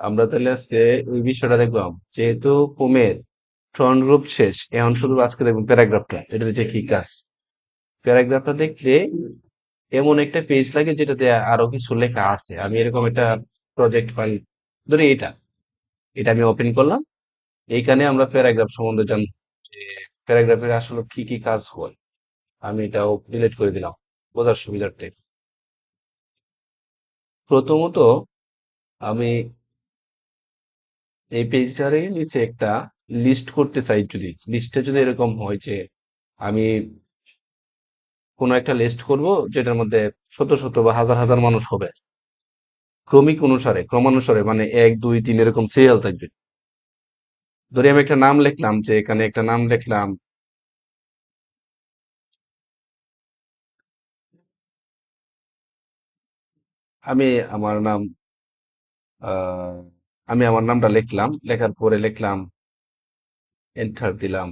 আমরা তাহলে আজকে ওই বিষয়টা দেখলাম, যেহেতু কোমের ফ্রন্ট গ্রুপ শেষ, এখন শুধু আজকে দেখব প্যারাগ্রাফটা এটা হচ্ছে কি কাজ? প্যারাগ্রাফটা দেখলে এমন একটা পেজ লাগে যেটাতে আরও কিছু লেখা আছে। আমি এরকম একটা প্রজেক্ট ফাইল ধরি এটা এটা আমি ওপেন করলাম, এইখানে আমরা প্যারাগ্রাফ সম্বন্ধে জান, যে প্যারাগ্রাফের আসলে কি কি কাজ হয়, আমি এটাও ডিলিট করে দিলাম, বোঝার সুবিধার্থে। প্রথমত আমি এই পেজটারে নিচে একটা লিস্ট করতে চাই যদি। লিস্টে যদি এরকম হয় যে আমি কোনো একটা লিস্ট করব যেটার মধ্যে শত শত বা হাজার হাজার মানুষ হবে। ক্রমিক অনুসারে, ক্রমানুসারে মানে এক, দুই, তিন এরকম সিরিয়াল থাকবে। ধরি আমি একটা নাম লিখলাম যে এখানে একটা নাম লিখলাম, আমি আমার নাম আমি আমার নামটা লিখলাম, লেখার পরে লিখলাম এন্টার দিলাম।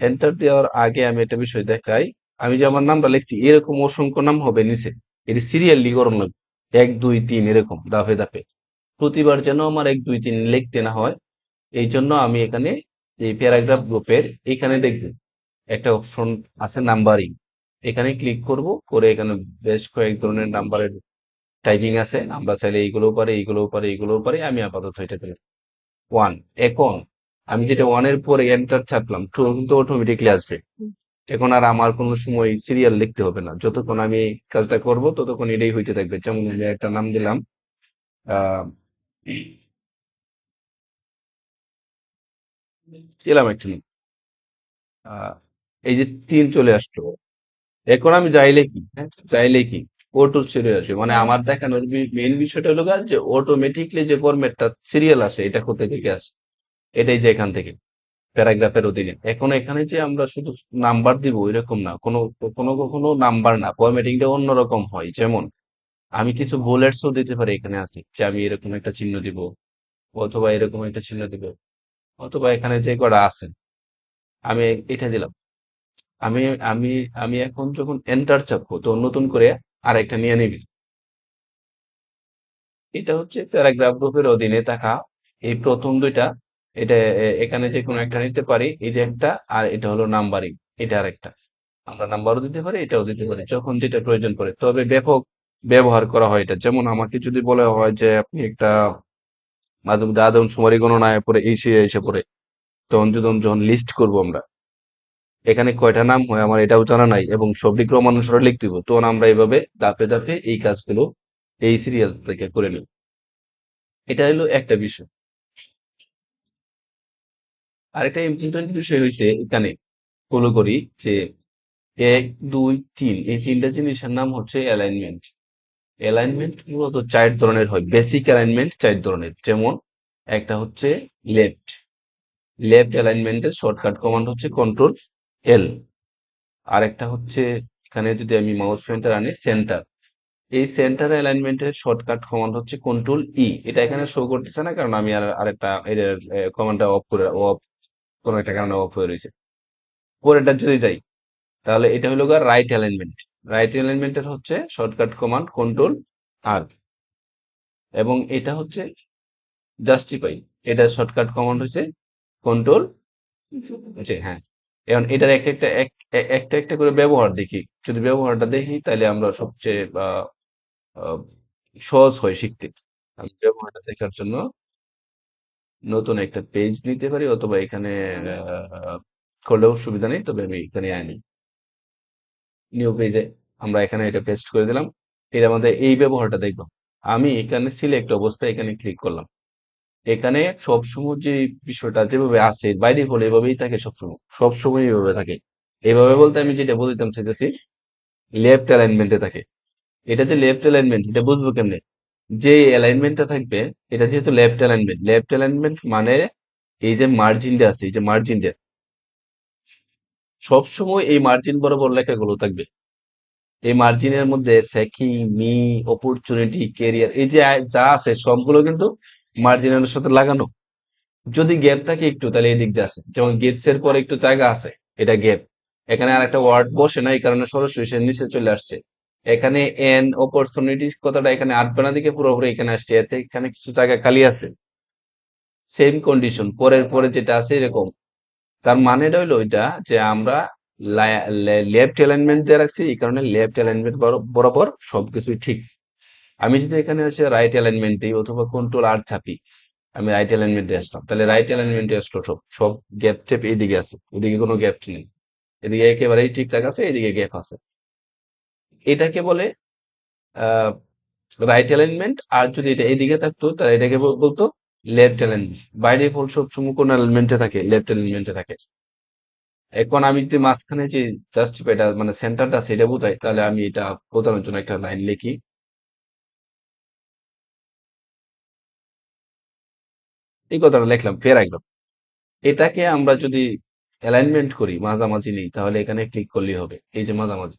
এন্টার দেওয়ার আগে আমি একটা বিষয় দেখাই। আমি যে আমার নামটা লিখছি, এরকম অসংখ্য নাম হবে নিচে। এটি সিরিয়ালি লাগবে এক, দুই, তিন, এরকম দাফে দাফে প্রতিবার যেন আমার এক, দুই, তিন লিখতে না হয়, এই জন্য আমি এখানে এই প্যারাগ্রাফ গ্রুপের এখানে দেখবেন একটা অপশন আছে নাম্বারিং এখানে ক্লিক করব, করে এখানে বেশ কয়েক ধরনের নাম্বারের টাইপিং আছে আমরা চাইলে এইগুলোও পারি এইগুলোও পারি এইগুলোও পারি আমি আপাতত এটা পেলাম। ওয়ান এখন আমি যেটা ওয়ানের পরে এন্টার ছাপলাম টু কিন্তু অটোমেটিকলি আসবে। এখন আর আমার কোনো সময় সিরিয়াল লিখতে হবে না। যতক্ষণ আমি কাজটা করব ততক্ষণ এটাই হইতে থাকবে। যেমন আমি একটা নাম দিলাম আহ দিলাম একটা নাম। এই যে তিন চলে আসলো। এখন আমি যাইলে কি হ্যাঁ? চাইলে কি অটো চলে আসবে মানে আমার দেখানোর মেইন বিষয়টা হলো যে অটোমেটিকলি যে ফরম্যাটটা সিরিয়াল আসে এটা কোথা থেকে আসে? এটাই যে এখান থেকে প্যারাগ্রাফের অধীনে। এখন এখানে যে আমরা শুধু নাম্বার দিব এরকম না। কোনো কোনো কখনো নাম্বার না। ফরম্যাটিংটা অন্যরকম হয়। যেমন আমি কিছু বুলেটসও দিতে পারি এখানে আছে যে আমি এরকম একটা চিহ্ন দিব অথবা এরকম একটা চিহ্ন দিব অথবা এখানে যে কটা আছে আমি এটা দিলাম। আমি আমি আমি এখন যখন এন্টার চাপবো তো নতুন করে আরেকটা নিয়ে নিবি। এটা হচ্ছে প্যারাগ্রাফ গ্রুপের অধীনে থাকা এই প্রথম দুইটা। এটা এখানে যে কোনো একটা নিতে পারি, এই যে একটা, আর এটা হলো নাম্বারিং এটা আরেকটা আমরা নাম্বারও দিতে পারি, এটাও দিতে পারি, যখন যেটা প্রয়োজন পড়ে। তবে ব্যাপক ব্যবহার করা হয় এটা। যেমন আমাকে যদি বলা হয় যে আপনি একটা মাঝে মধ্যে আদমশুমারি গণনায় পরে এই এসে পড়ে, তখন যদি, যখন লিস্ট করব আমরা এখানে কয়টা নাম হয় আমার এটাও জানা নাই, এবং সবটি ক্রমানুসারে লিখতে হবে তখন আমরা এইভাবে ধাপে ধাপে এই কাজগুলো এই সিরিয়াল থেকে করে নিব। এটা হলো একটা বিষয়। আরেকটা ইম্পর্টেন্ট বিষয় হয়েছে এখানে ফলো করি যে এক, দুই, তিন, এই তিনটা জিনিসের নাম হচ্ছে অ্যালাইনমেন্ট অ্যালাইনমেন্ট মূলত চার ধরনের হয় বেসিক অ্যালাইনমেন্ট চার ধরনের। যেমন একটা হচ্ছে লেফট লেফট অ্যালাইনমেন্টের শর্টকাট কমান্ড হচ্ছে কন্ট্রোল এল আরেকটা হচ্ছে এখানে যদি আমি মাউস পয়েন্টার আনি সেন্টার এই সেন্টার অ্যালাইনমেন্টের শর্টকাট কমান্ড হচ্ছে কন্ট্রোল ই এটা এখানে শো করতেছে না, কারণ আমি আর আরেকটা কমান্ডটা অফ করে অফ কোনো একটা কারণে অফ হয়ে রয়েছে। পরেরটা যদি যাই, তাহলে এটা হলো গা রাইট অ্যালাইনমেন্ট রাইট অ্যালাইনমেন্টের হচ্ছে শর্টকাট কমান্ড কন্ট্রোল আর এবং এটা হচ্ছে জাস্টিফাই এটা শর্টকাট কমান্ড হচ্ছে কন্ট্রোল হ্যাঁ। এখন এটার একটা একটা একটা একটা করে ব্যবহার দেখি। যদি ব্যবহারটা দেখি, তাহলে আমরা সবচেয়ে সহজ হয় শিখতে। আমি ব্যবহারটা দেখার জন্য নতুন একটা পেজ নিতে পারি, অথবা এখানে করলেও সুবিধা নেই, তবে আমি এখানে আনি নিউ পেজে আমরা এখানে এটা পেস্ট করে দিলাম। এর মধ্যে এই ব্যবহারটা দেখব। আমি এখানে সিলেক্ট অবস্থায় এখানে ক্লিক করলাম। এখানে সবসময় যে বিষয়টা যেভাবে আছে, বাইরে হলে এভাবেই থাকে সবসময়। সবসময় এইভাবে থাকে। এইভাবে বলতে আমি যেটা বলতাম চাইতেছি লেফট অ্যালাইনমেন্টে থাকে। এটা যে লেফট অ্যালাইনমেন্ট এটা বুঝব কেমনে? যে অ্যালাইনমেন্টটা থাকবে, এটা যেহেতু লেফট অ্যালাইনমেন্ট লেফট অ্যালাইনমেন্ট মানে এই যে মার্জিনটা আছে, এই যে মার্জিনটা সবসময় এই মার্জিন বরাবর লেখাগুলো থাকবে। এই মার্জিনের মধ্যে সেকি মি অপরচুনিটি কেরিয়ার এই যে যা আছে সবগুলো কিন্তু মার্জিনের সাথে লাগানো। যদি গ্যাপ থাকে একটু, তাহলে এই দিক দিয়ে আছে। যেমন গেটস এর পরে একটু জায়গা আছে, এটা গ্যাপ এখানে আর একটা ওয়ার্ড বসে না, এই কারণে সরাসরি সে নিচে চলে আসছে। এখানে এন অপরচুনিটিস কথাটা এখানে আসবে না দিকে পুরোপুরি এখানে আসছে। এতে এখানে কিছু জায়গা খালি আছে। সেম কন্ডিশন পরের পরে যেটা আছে এরকম। তার মানেটা হইল ওইটা যে আমরা লেফট অ্যালাইনমেন্ট দিয়ে রাখছি, এই কারণে লেফট অ্যালাইনমেন্ট বরাবর সবকিছুই ঠিক। আমি যদি এখানে আছে রাইট অ্যালাইনমেন্ট অথবা কন্ট্রোল আর চাপি আমি রাইট অ্যালাইনমেন্টে আসলাম। তাহলে রাইট অ্যালাইনমেন্টে আসলো সব সব গ্যাপ টেপ এইদিকে আছে, এদিকে কোনো গ্যাপ নেই। এদিকে একেবারেই ঠিকঠাক আছে, এদিকে গ্যাপ আছে। এটাকে বলে রাইট অ্যালাইনমেন্ট আর যদি এটা এইদিকে থাকতো, তাহলে এটাকে বল- বলতো লেফট অ্যালাইনমেন্ট বাই ডিফল্ট সবসময় কোন অ্যালাইনমেন্টে থাকে লেফট অ্যালাইনমেন্টে থাকে। এখন আমি যদি মাঝখানে যে জাস্টিফাইটা মানে সেন্টারটা সেটা বোঝাই, তাহলে আমি এটা বোঝানোর জন্য একটা লাইন লিখি। এই কথাটা লিখলাম একদম এটাকে আমরা যদি অ্যালাইনমেন্ট করি, মাঝামাঝি নেই, তাহলে এখানে ক্লিক করলেই হবে। এই যে মাঝামাঝি।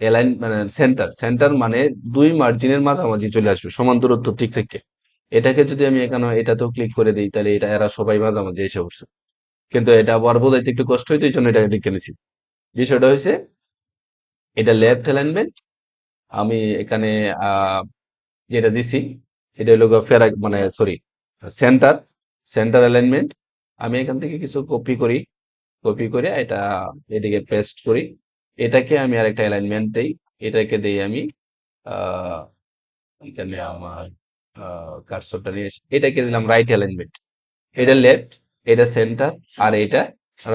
অ্যালাইন মানে সেন্টার সেন্টার মানে দুই মার্জিনের মাঝামাঝি চলে আসবে, সমান দূরত্ব ঠিক থেকে। এটাকে যদি আমি এখানে এটাতেও ক্লিক করে দিই, তাহলে এটা, এরা সবাই মাঝামাঝি এসে বসছে কিন্তু এটা আবার বোঝাইতে একটু কষ্ট হইতো এই জন্য এটাকে লিখে নিছি। বিষয়টা হয়েছে এটা লেফট অ্যালাইনমেন্ট আমি এখানে যেটা দিছি, এটা হলো ফেরা মানে সরি সেন্টার সেন্টার অ্যালাইনমেন্ট আমি এখান থেকে কিছু কপি করি। কপি করে এটা এদিকে পেস্ট করি। এটাকে আমি আর একটা অ্যালাইনমেন্ট দেই। এটাকে দেই আমি এখানে আমার কার্সরটা নিয়ে এটাকে দিলাম রাইট অ্যালাইনমেন্ট এটা লেফট এটা সেন্টার আর এটা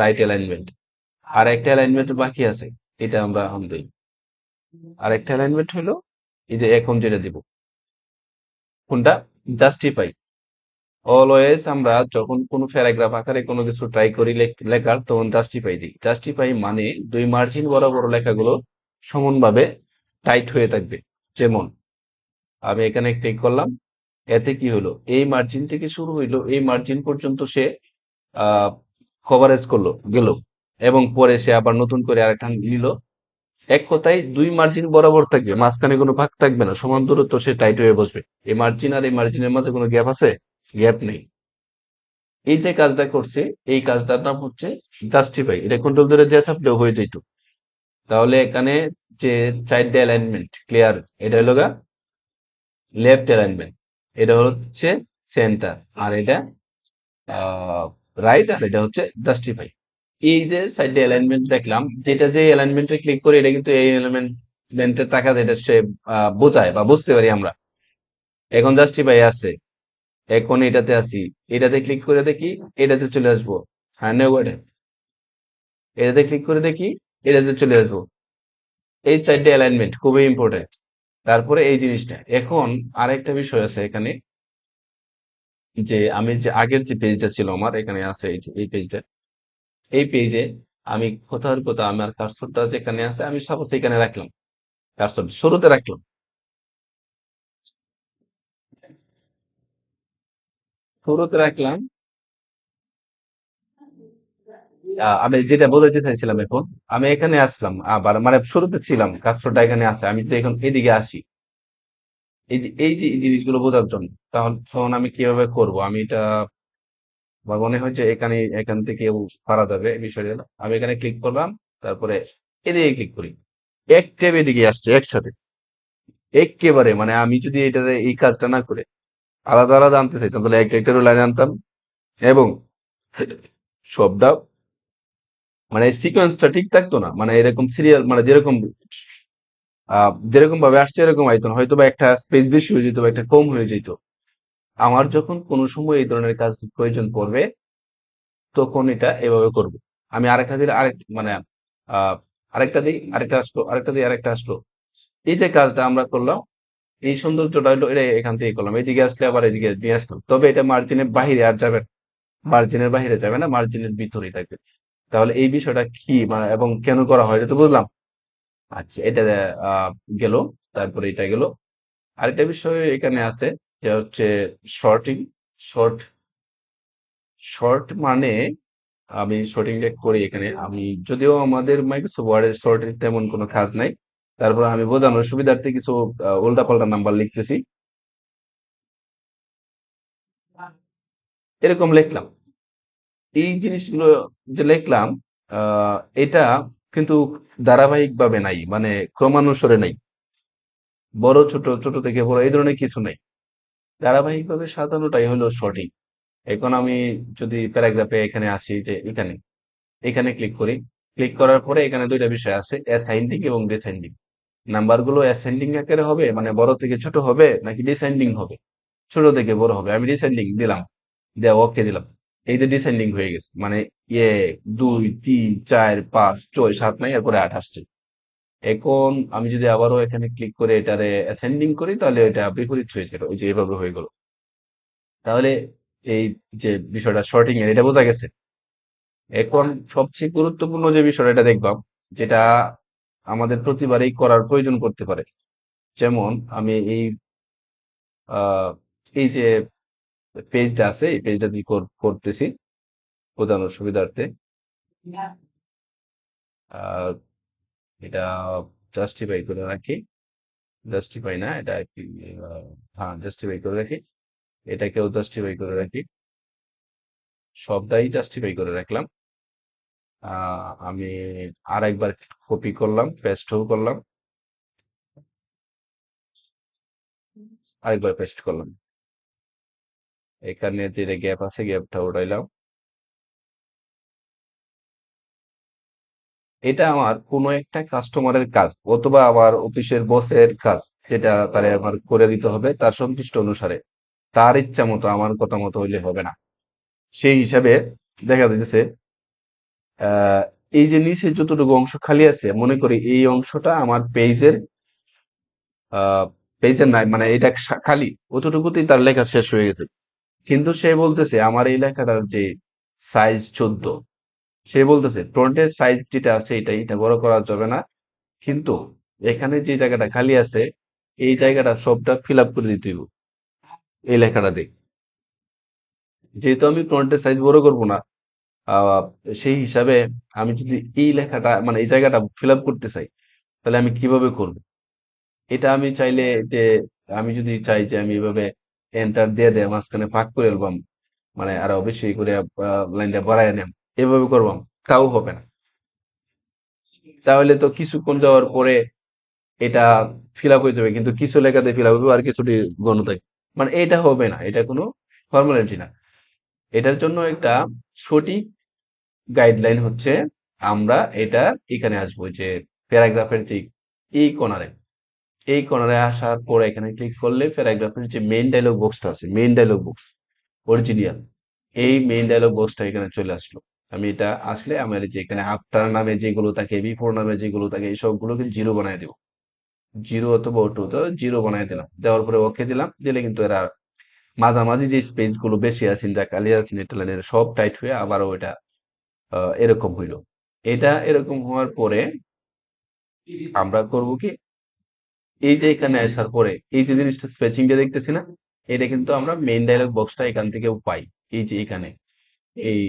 রাইট অ্যালাইনমেন্ট আর একটা অ্যালাইনমেন্ট বাকি আছে। এটা আমরা এখন দিই। আর একটা অ্যালাইনমেন্ট হলো, এই যে এখন যেটা দিব, কোনটা? জাস্টিফাই অলওয়েজ আমরা যখন কোনো প্যারাগ্রাফ আকারে কোনো কিছু ট্রাই করি লেখ- লেখার, তখন জাস্টিফাই দিই। জাস্টিফাই মানে দুই মার্জিন বরাবর লেখাগুলো সমানভাবে টাইট হয়ে থাকবে। যেমন, আমি এখানে ক্লিক করলাম, এতে কি হলো? এই মার্জিন থেকে শুরু হইল, এই মার্জিন পর্যন্ত সে কভারেজ করল, গেল। এবং পরে সে আবার নতুন করে আরেকটা নিল। এক কথায় দুই মার্জিন বরাবর থাকবে, মাঝখানে কোনো ভাগ থাকবে না, সমান দূরত্ব সে টাইট হয়ে বসবে। এই মার্জিন আর এই মার্জিনের মাঝে কোনো গ্যাপ আছে? গ্যাপ নেই। এই যে কাজটা করছে, এই কাজটার নাম হচ্ছে জাস্টিফাই এটা কন্ট্রোল ধরে যে চাপলেও হয়ে যেত। তাহলে এখানে যে চারটে অ্যালাইনমেন্ট ক্লিয়ার এটা হলো গা লেফট অ্যালাইনমেন্ট এটা হচ্ছে সেন্টার আর এটা রাইট আর এটা হচ্ছে জাস্টিফাই এই যে সাইডে অ্যালাইনমেন্ট দেখলাম, যেটা যে অ্যালাইনমেন্টে ক্লিক করে, এটা কিন্তু এই অ্যালাইনমেন্টের টাকা যেটা সে বোঝায় বা বুঝতে পারি আমরা। এখন জাস্টিফাই আছে। এখন এটাতে আসি এটাতে ক্লিক করে দেখি, এটাতে চলে আসব। হ্যাঁ এটাতে ক্লিক করে দেখি, এটাতে চলে আসব। এই চারটে অ্যালাইনমেন্ট খুবই ইম্পর্টেন্ট তারপরে এই জিনিসটা। এখন আরেকটা বিষয় আছে এখানে, যে আমি যে আগের যে পেজটা ছিল আমার, এখানে আছে এই পেজটা এই পেজে আমি কোথাও আমার কার্সরটা যেখানে আছে, আমি সাপোজ এখানে রাখলাম। কার্সর শুরুতে রাখলাম। শুরুতে রাখলাম। আমি যেটা বোঝাতে চাইছিলাম এখন, আমি এখানে আসলাম, আবার মানে শুরুতে ছিলাম কার্সরটা এখানে আছে, আমি তো এখন এদিকে আসি। এই যে জিনিসগুলো বোঝার জন্য তখন তখন আমি কীভাবে করব? আমি এটা, আমার মনে হয় এখানে, এখান থেকে পারা যাবে বিষয়টা। আমি এখানে ক্লিক করলাম, তারপরে এদিকে ক্লিক করি। এক ট্যাব এদিকে আসছে, একসাথে। একেবারে মানে আমি যদি এটা এই কাজটা না করে আলাদা আলাদা আনতে চাইতাম। তাহলে একটা একটা লাইন আনতাম। এবং সবটা মানে সিকোয়েন্সটা ঠিক থাকতো না। মানে এরকম সিরিয়াল মানে যেরকম যেরকম ভাবে আসছে এরকম আইতো না। হয়তো বা একটা স্পেস বেশি হয়ে যেত বা একটা কম হয়ে যেত। আমার যখন কোনো সময় এই ধরনের কাজ প্রয়োজন পড়বে, তখন এটা এভাবে করব। আমি আরেকটা দিলে আরেক মানে আরেকটা দিই আরেকটা আসলো, আরেকটা দিই আরেকটা আসলো। এই যে কাজটা আমরা করলাম এই সৌন্দর্যটা হলো এটা এখান থেকে করলাম। এদিকে আসলে আবার এদিকে নিয়ে আসলাম। তবে এটা মার্জিনের বাহিরে আর যাবে। মার্জিনের বাহিরে যাবে না মার্জিনের ভিতরেই থাকবে। তাহলে এই বিষয়টা কি? মানে এবং কেন করা হয় এটা তো বুঝলাম। আচ্ছা এটা গেল, তারপরে এটা গেল। আরেকটা বিষয় এখানে আছে, যে হচ্ছে শর্টিং শর্ট শর্ট মানে আমি শর্টিংটা করি এখানে। আমি, যদিও আমাদের মাইক্রোসফট ওয়ার্ডের শর্টের তেমন কোনো কাজ নাই। তারপর আমি বোঝানোর সুবিধার্থে কিছু উল্টা পাল্টা নাম্বার লিখতেছি। এরকম লিখলাম। এই জিনিসগুলো যে লিখলাম এটা কিন্তু ধারাবাহিক ভাবে নাই মানে ক্রমানুসারে নাই। বড়, ছোট ছোট থেকে বড় এই ধরনের কিছু নাই। ধারাবাহিক ভাবে সাজানোটাই হলো সঠিক। এখন আমি যদি প্যারাগ্রাফে এখানে আসি যে এখানে এখানে ক্লিক করি, ক্লিক করার পরে এখানে দুইটা বিষয় আছে অ্যাসাইন্ডিং এবং ডিসেন্ডিং নাম্বারগুলো অ্যাসেন্ডিং আকারে হবে মানে বড় থেকে ছোট হবে নাকি ডিসেন্ডিং হবে? ছোট থেকে বড় হবে, আমি ডিসেন্ডিং দিলাম দেওয়া ওকে দিলাম। এই যে ডিসেন্ডিং হয়ে গেছে মানে এক, দুই, তিন, চার, পাঁচ, ছয়, সাত নাই, এরপরে আট আসছে। এখন আমি যদি আবারও এখানে ক্লিক করে এটারে অ্যাসেন্ডিং করি, তাহলে এটা বিপরীত হয়ে ওই যে এভাবে হয়ে গেল। তাহলে এই যে বিষয়টা শর্টিং এর, এটা বোঝা গেছে। এখন সবচেয়ে গুরুত্বপূর্ণ যে বিষয়টা এটা দেখলাম, যেটা আমাদের প্রতিবারেই করার প্রয়োজন করতে পারে। যেমন আমি এই এই যে পেজটা আছে এই পেজটা দিয়ে করতেছি বোঝানোর সুবিধার্থে। এটা জাস্টিফাই করে রাখি। জাস্টিফাই না এটা হ্যাঁ জাস্টিফাই করে রাখি। এটাকেও জাস্টিফাই করে রাখি। সবটাই জাস্টিফাই করে রাখলাম। আমি আর একবার কপি করলাম পেস্টও করলাম। আরেকবার পেস্ট করলাম। এখানে যে গ্যাপ আছে গ্যাপটা উঠাইলাম। এটা আমার কোনো একটা কাস্টমারের কাজ, অথবা আমার অফিসের বসের কাজ, যেটা তারে আমার করে দিতে হবে তার সন্তুষ্ট অনুসারে। তার ইচ্ছা মতো, আমার কথা মতো হইলে হবে না। সেই হিসাবে দেখা যাচ্ছে এই যে নিচে যতটুকু অংশ খালি আছে, মনে করি এই অংশটা আমার পেজের পেজের নাই মানে এটা খালি, অতটুকুতেই তার লেখা শেষ হয়ে গেছে। কিন্তু সে বলতেছে, আমার এই লেখাটার যে সাইজ চোদ্দ, সে বলতেছে ফ্রন্টের সাইজ যেটা আছে এটা এটা বড় করা যাবে না। কিন্তু এখানে যে জায়গাটা খালি আছে, এই জায়গাটা সবটা ফিল আপ করে দিতে এই লেখাটা দেখ যেহেতু আমি ফ্রন্টের সাইজ বড় করব না আহ, সেই হিসাবে আমি যদি এই লেখাটা মানে এই জায়গাটা ফিল আপ করতে চাই তাহলে আমি কীভাবে করব? এটা আমি চাইলে যে আমি যদি চাই যে আমি এভাবে এন্টার দিয়ে দেয় মাঝখানে ফাঁক করে এলবাম মানে আরও বেশি করে লাইনটা বাড়ায় নেম এভাবে করবাম তাও হবে না। তাহলে তো কিছুক্ষণ যাওয়ার পরে এটা ফিল আপ হয়ে যাবে কিন্তু কিছু লেখাতে ফিল আপ হবে আর কিছুটি গণ মানে এটা হবে না এটা কোনো ফর্মালিটি না। এটার জন্য একটা সঠিক গাইডলাইন হচ্ছে, আমরা এটা এখানে আসব যে প্যারাগ্রাফের ঠিক এই কর্নারে এই কর্নারে আসার পর এখানে ক্লিক করলে প্যারাগ্রাফের যে মেইন ডায়লগ বক্সটা আছে মেইন ডায়লগ বক্স অরিজিনিয়াল এই মেইন ডায়লগ বক্সটা এখানে চলে আসলো। আমি এটা আসলে আমার যে এখানে আফটার নামে যেগুলো থাকে বিফোর নামে যেগুলো থাকে, এই সবগুলোকে জিরো বানায় দেবো। জিরো অথবা টু তো জিরো বানায় দিলাম। দেওয়ার পরে ওকে দিলাম, দিলে কিন্তু এরা মাঝামাঝি যে স্পেসগুলো বেশি আছেন যা কালি আছেন এটা সব টাইট হয়ে আবারও এটা এরকম হইল। এটা এরকম হওয়ার পরে আমরা করব কি, এই যে এখানে আসার পরে, এই যে জিনিসটা স্পেচিংটা দেখতেছি না, এটা কিন্তু আমরা মেইন ডায়লগ বক্সটা এখান থেকেও পাই। এই যে এখানে, এই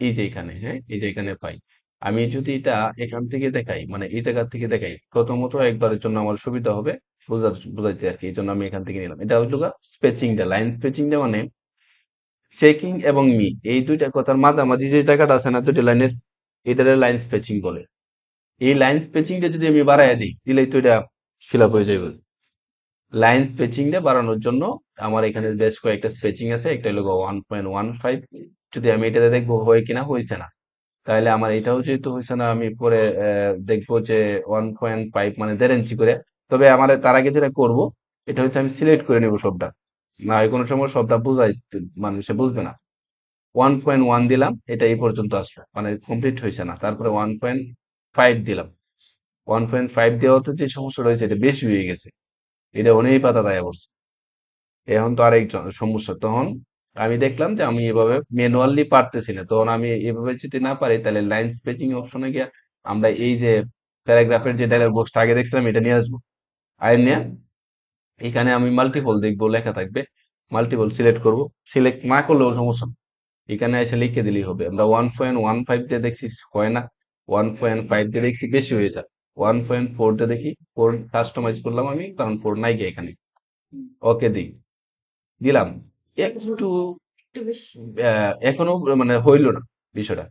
এই যে এখানে হ্যাঁ এই যে এখানে পাই। আমি যদি এটা এখান থেকে দেখাই মানে এই জায়গা থেকে দেখাই, প্রথমত একবারের জন্য আমার সুবিধা হবে বোঝার বোঝাইতে আর কি, এই জন্য আমি এখান থেকে নিলাম। এটা হলো স্পেচিংটা, লাইন স্পেচিংটা মানে চেকিং এবং মি এই দুইটা কথার মাঝামাঝি যে জায়গাটা আছে না, দুইটা লাইনের, এটারে লাইন স্পেচিং বলে। এই লাইন স্পেচিংটা যদি আমি বাড়াই দিই, দিলেই তো এটা ফিল হয়ে যাবে লাইন স্পেচিংটা বাড়ানোর জন্য আমার এখানে বেশ কয়েকটা স্পেচিং আছে, একটা হলো ওয়ান পয়েন্ট ওয়ান ফাইভ যদি আমি এটাতে দেখব হয় কিনা হয়েছে না। তাহলে আমার এটাও যেহেতু হয়েছে না, আমি পরে দেখব যে ওয়ান পয়েন্ট ফাইভ মানে দেড় ইঞ্চি করে। তবে আমার তার আগে যেটা করব, এটা হচ্ছে আমি সিলেক্ট করে নেব সবটা। না হয় কোনো সময় সবটা বুঝাই মানে সে বুঝবে না। ওয়ান পয়েন্ট ওয়ান দিলাম, এটা এই পর্যন্ত আসলো। মানে কমপ্লিট হয়েছে না। তারপরে ওয়ান পয়েন্ট ফাইভ দিলাম। ওয়ান পয়েন্ট ফাইভ দেওয়াতে যে সমস্যা রয়েছে, এটা বেশি হয়ে গেছে। এটা অনেক পাতা দায়া পড়ছে এখন তো আরেক সমস্যা। তখন আমি দেখলাম যে আমি এভাবে ম্যানুয়ালি পারতেছি না। তখন আমি এভাবে যদি না পারি, তাহলে লাইন স্পেচিং অপশনে গিয়ে আমরা এই যে প্যারাগ্রাফের যে ডায়লগ বক্সটা আগে দেখছিলাম, এটা নিয়ে আসব। আয় নিয়ে। এখানে আমি মাল্টিপল দেখব লেখা থাকবে। মাল্টিপল সিলেক্ট করব। সিলেক্ট না করলেও সমস্যা এখানে এসে লিখে দিলেই হবে। আমরা ওয়ান পয়েন্ট ওয়ান ফাইভ দিয়ে দেখছি হয় না? ওয়ান পয়েন্ট ফাইভ দিয়ে দেখছি বেশি হয়ে যায় ওয়ান পয়েন্ট ফোর দিয়ে দেখি ফোর কাস্টমাইজ করলাম আমি কারণ ফোর নাই গিয়ে এখানে। ওকে দিই। দিলাম। একটু এখনও মানে হইল না বিষয়টা।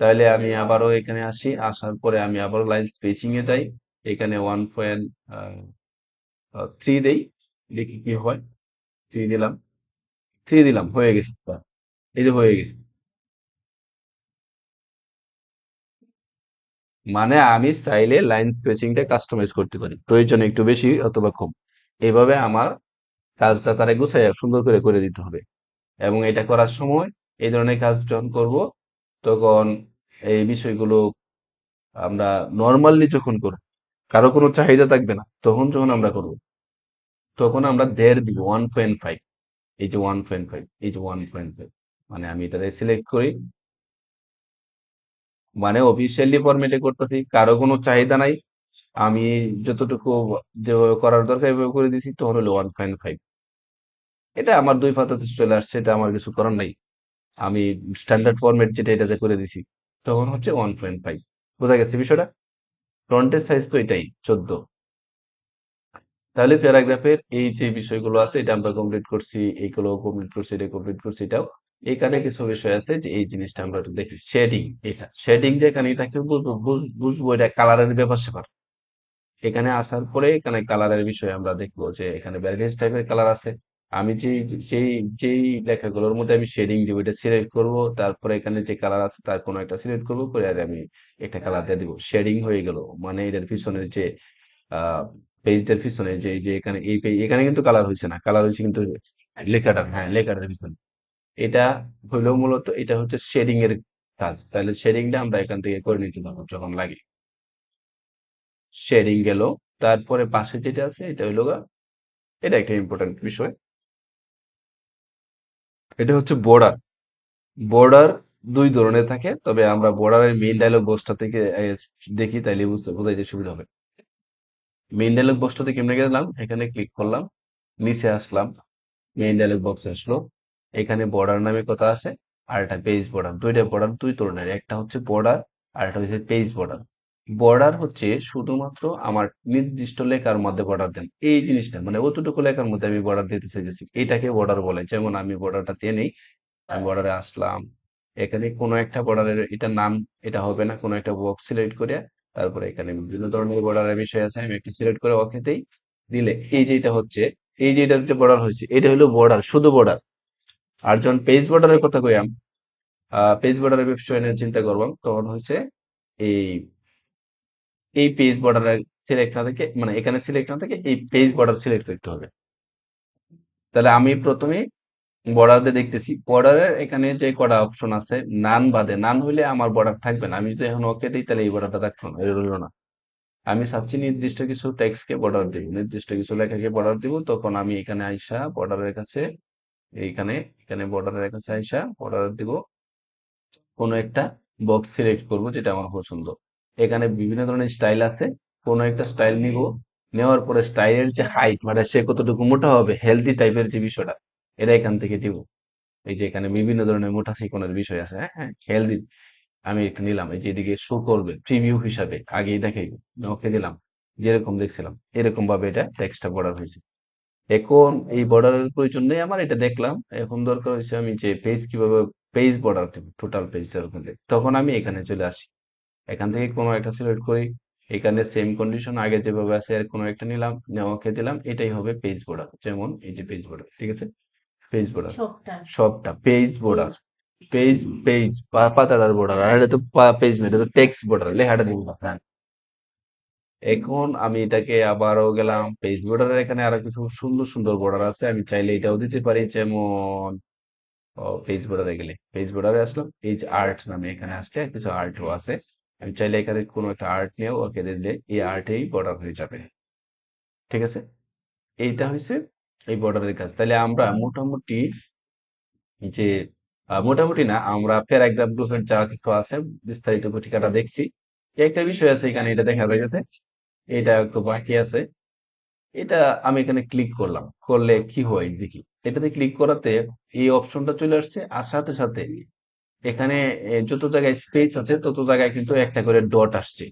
তাহলে আমি আবারও এখানে আসি। আসার পরে আমি আবারও লাইন স্পেসিং এ যাই। এখানে ওয়ান পয়েন্ট থ্রি দেই। দেখি কি হয়। থ্রি দিলাম। থ্রি দিলাম, হয়ে গেছে এই যে হয়ে গেছে। মানে আমি চাইলে লাইন স্পেসিংটা কাস্টমাইজ করতে পারি। প্রয়োজন একটু বেশি অথবা কম। এভাবে আমার কাজটা তারা গুছাইয়া সুন্দর করে করে দিতে হবে। এবং এটা করার সময় এই ধরনের কাজ যখন করব, তখন এই বিষয়গুলো আমরা নর্মালি যখন করব কারও কোনো চাহিদা থাকবে না। তখন যখন আমরা করব, তখন আমরা দেড় দিব ওয়ান পয়েন্ট ফাইভ এই যে ওয়ান পয়েন্ট ফাইভ এই যে ওয়ান পয়েন্ট ফাইভ মানে আমি এটাতে সিলেক্ট করি। মানে অফিসিয়ালি ফরম্যাটে করতেছি, কারও কোনো চাহিদা নাই। আমি যতটুকু যেভাবে করার দরকার এভাবে করে দিছি, তখন হলো ওয়ান পয়েন্ট ফাইভ এটা আমার দুই পাতাতে চলে আসছে, এটা আমার কিছু করার নাই। আমি স্ট্যান্ডার্ড ফরম্যাট যেটা এটাতে করে দিছি, তখন হচ্ছে ওয়ান পয়েন্ট ফাইভ বোঝা গেছে বিষয়টা? ফ্রন্টের সাইজ তো এটাই, চোদ্দ। তাহলে প্যারাগ্রাফের এই যে বিষয়গুলো আছে, এটা আমরা কমপ্লিট করছি এইগুলো কমপ্লিট করছি, এটা কমপ্লিট করছি, এটাও। এখানে কিছু বিষয় আছে যে এই জিনিসটা আমরা দেখি। শেডিং এটা। শেডিং যে এখানে এটাকে বুঝব বুঝ- বুঝব এটা কালারের ব্যাপার স্যাপার। এখানে আসার পরে এখানে কালারের বিষয়ে আমরা দেখব যে এখানে ভ্যারিয়েন্স টাইপের কালার আছে। আমি যে যেই যেই লেখাগুলোর মধ্যে আমি শেডিং দিব, এটা সিলেক্ট করব, তারপরে এখানে যে কালার আছে তার কোনো একটা সিলেক্ট করব, করে আর আমি একটা কালার দিয়ে দিব। শেডিং হয়ে গেল মানে এটার পিছনের যে পেজটার পিছনে যে যে এখানে এই page- এখানে কিন্তু কালার হয়েছে না কালার হয়েছে কিন্তু লেখাটার হ্যাঁ লেখাটার পিছনে। এটা হলো মূলত এটা হচ্ছে শেডিং এর কাজ, তাহলে শেডিংটা আমরা এখান থেকে করে নিতে পারব যখন লাগে। শেডিং গেল, তারপরে পাশে যেটা আছে, এটা গা, এটা একটা ইম্পর্টেন্ট বিষয়। এটা হচ্ছে বর্ডার বর্ডার দুই ধরনের থাকে, তবে আমরা বর্ডারের মেইন ডায়লগ বক্সটা থেকে দেখি, তাইলে বুঝতে বোঝাইতে সুবিধা হবে। মেইন ডায়লগ বক্সটাতে কেমনে গেলাম? এখানে ক্লিক করলাম, নিচে আসলাম মেইন ডায়লগ বক্স আসলো। এখানে বর্ডার নামে কথা আছে, আর একটা পেজ বর্ডার দুইটা বর্ডার দুই ধরনের, একটা হচ্ছে বর্ডার আর একটা হচ্ছে পেজ বর্ডার বর্ডার হচ্ছে শুধুমাত্র আমার নির্দিষ্ট লেখার মধ্যে বর্ডার দেন। এই জিনিসটা মানে অতটুকু লেখার মধ্যে আমি বর্ডার দিতে চাইতেছি। এটাকে বর্ডার বলে, যেমন আমি বর্ডারটা দিয়ে নেই, আমি বর্ডারে আসলাম। এখানে কোনো একটা বর্ডারের এটা নাম, এটা হবে না, কোনো একটা বক্স সিলেক্ট করে, তারপরে এখানে বিভিন্ন ধরনের বর্ডারের বিষয় আছে, আমি একটু সিলেক্ট করে ওকেতেই দিলে এই যে এটা হচ্ছে, এই যে এটার যে বর্ডার হয়েছে, এটা হলো বর্ডার শুধু বর্ডার আর যখন পেজ বর্ডারের কথা কইয়াম পেজ বর্ডারের বিষয় নিয়ে চিন্তা করবাম তখন হচ্ছে এই এই পেজ বর্ডারের সিলেক্ট না থেকে মানে এখানে সিলেক্ট না থেকে এই পেজ বর্ডার সিলেক্ট করতে হবে। তাহলে আমি প্রথমে বর্ডারে দেখতেছি বর্ডারের এখানে যে কটা অপশন আছে নান বাদে নান হইলে আমার বর্ডার থাকবে না। আমি যদি এখন ওকে দিই, তাহলে এই বর্ডারটা থাকল না রইল না। আমি চাচ্ছি নির্দিষ্ট কিছু টেক্সটকে বর্ডার দিব, নির্দিষ্ট কিছু লেখাকে বর্ডার দিব, তখন আমি এখানে আইসা বর্ডারের কাছে, এইখানে, এখানে বর্ডারের কাছে আইসা বর্ডার দিব, কোনো একটা বক্স সিলেক্ট করব যেটা আমার পছন্দ। এখানে বিভিন্ন ধরনের স্টাইল আছে। কোনো একটা স্টাইল নিব। নেওয়ার পরে স্টাইলের যে হাইট মানে সে কতটুকু মোটা হবে হেলদি টাইপের যে বিষয়টা, এটা এখান থেকে দিব এই যে এখানে বিভিন্ন ধরনের মোটা চিকনের বিষয় আছে হ্যাঁ হ্যাঁ হেলদি আমি এটা নিলাম, এই যে এদিকে শো করবে প্রিভিউ হিসাবে, আগেই দেখাই ওকে দিলাম, যেরকম দেখছিলাম এরকম ভাবে এটা টেক্সটটা বর্ডার হয়েছে। এখন এই বর্ডারের প্রয়োজন নেই আমার, এটা দেখলাম। এখন দরকার হচ্ছে আমি যে পেজ কীভাবে পেজ বর্ডার দেব টোটাল পেজটার মধ্যে। তখন আমি এখানে চলে আসি। এখান থেকে কোনো একটা সিলেক্ট করি। এখানে সেম কন্ডিশন আগে যেভাবে আছে আর কোনো একটা নিলাম নেওয়াকে দিলাম এটাই হবে পেজ বর্ডার যেমন এই যে পেজ বর্ডার ঠিক আছে? পেজ বর্ডার সবটা। পেজ বর্ডার পেজ পেজ পাতাটার বর্ডার আর এটা তো পেজ না এটা তো টেক্সট বর্ডার লেখাটা দিব হ্যাঁ। এখন আমি এটাকে আবারও গেলাম পেজ বর্ডারের এখানে আরও কিছু সুন্দর সুন্দর বর্ডার আছে আমি চাইলে এটাও দিতে পারি যেমন পেজ বর্ডারে গেলে পেজ বর্ডারে আসলাম পেজ আর্ট নামে এখানে আসলে কিছু আর্টও আছে। আমি চাইলে এখানে কোনো একটা আর্ট নিয়েও ওকে দিলে এই আর্টেই বর্ডার হয়ে যাবে। ঠিক আছে? এইটা হয়েছে এই বর্ডারের কাজ। তাহলে আমরা মোটামুটি যে মোটামুটি না, আমরা প্যারাগ্রাফ গ্রুপের যা কিছু আছে, বিস্তারিত পত্রিকাটা দেখছি। একটা বিষয় আছে এখানে, এটা দেখা যাচ্ছে এটা একটু বাকি আছে। এটা আমি এখানে ক্লিক করলাম। করলে কি হয় দেখি। এটাতে ক্লিক করাতে এই অপশনটা চলে আসছে, আর সাথে সাথে এখানে যত জায়গায় স্পেস আছে তত জায়গায় কিন্তু একটা করে ডট আসছে।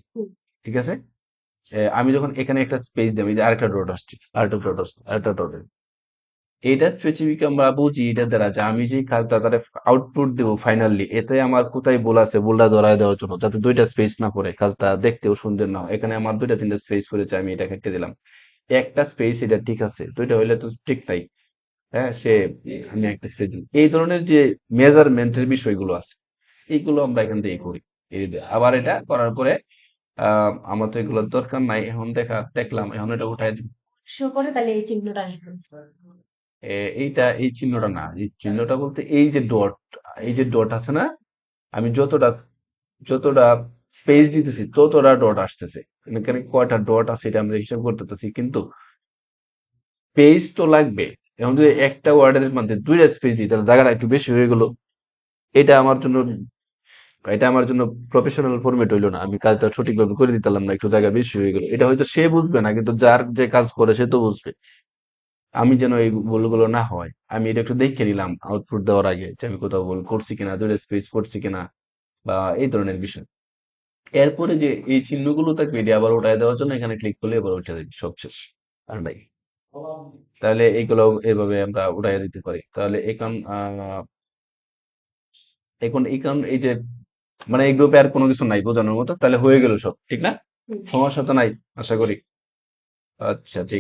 ঠিক আছে? আমি যখন এখানে একটা স্পেস দেবো যে আরেকটা ডট আসছে আরেকটা ডট আসছে আরেকটা ডট এটা স্পেসিফিক আমরা বুঝি এটা দ্বারা যে আমি যে কাজটা তারা আউটপুট দেবো ফাইনালি এতে আমার কোথায় ভুল আছে ভুলটা ধরায় দেওয়ার জন্য যাতে দুইটা স্পেস না পড়ে কাজটা দেখতেও সুন্দর না হয়। এখানে আমার দুইটা তিনটা স্পেস পড়েছে আমি এটা কেটে দিলাম। একটা স্পেস এটা ঠিক আছে দুইটা হইলে তো ঠিক নাই হ্যাঁ সে আমি একটা দিলাম এই ধরনের যে মেজারমেন্টের বিষয়গুলো আছে এইগুলো আমরা এখান থেকে করি। আবার এটা করার পরে আহ আমার তো এগুলোর দরকার নাই এখন দেখা দেখলাম এখন এটা উঠাই দিই। শো করে তাহলে এই চিহ্নটা আসবে। এ- এইটা এই চিহ্নটা না এই চিহ্নটা বলতে এই যে ডট এই যে ডট আছে না আমি যতটা যতটা স্পেস দিতেছি ততটা ডট আসতেছে। এখানে কয়টা ডট আছে এটা আমরা হিসাব করতেছি কিন্তু স্পেস তো লাগবে। এখন যদি একটা ওয়ার্ডের মধ্যে দুইটা স্পেস দিই, তাহলে জায়গাটা একটু বেশি হয়ে গেল। এটা আমার জন্য, এটা আমার জন্য প্রফেশনাল ফর্মেট হইল না। আমি কাজটা সঠিকভাবে করে দিতাম না, একটু জায়গা বেশি হয়ে গেল। এটা হয়তো সে বুঝবে না, কিন্তু যার যে কাজ করে সে তো বুঝবে। আমি যেন এই ভুলগুলো না হয়। আমি এটা একটু দেখে নিলাম আউটপুট দেওয়ার আগে যে আমি কোথাও ভুল করছি কিনা, দুইটা স্পেস করছি কিনা, বা এই ধরনের বিষয়। এরপরে যে এই চিহ্নগুলো থাকবে, এটি আবার উঠায় দেওয়ার জন্য এখানে ক্লিক করলে এবার উঠে যাবে সব শেষ আর নাই। তাহলে এইগুলো এভাবে আমরা উঠাইয়া দিতে পারি। তাহলে এখন আহ এখন এখন এই যে মানে এই গ্রুপে আর কোনো কিছু নাই বোঝানোর মতো। তাহলে হয়ে গেল সব ঠিক না? সমস্যা তো নাই আশা করি। আচ্ছা ঠিক আছে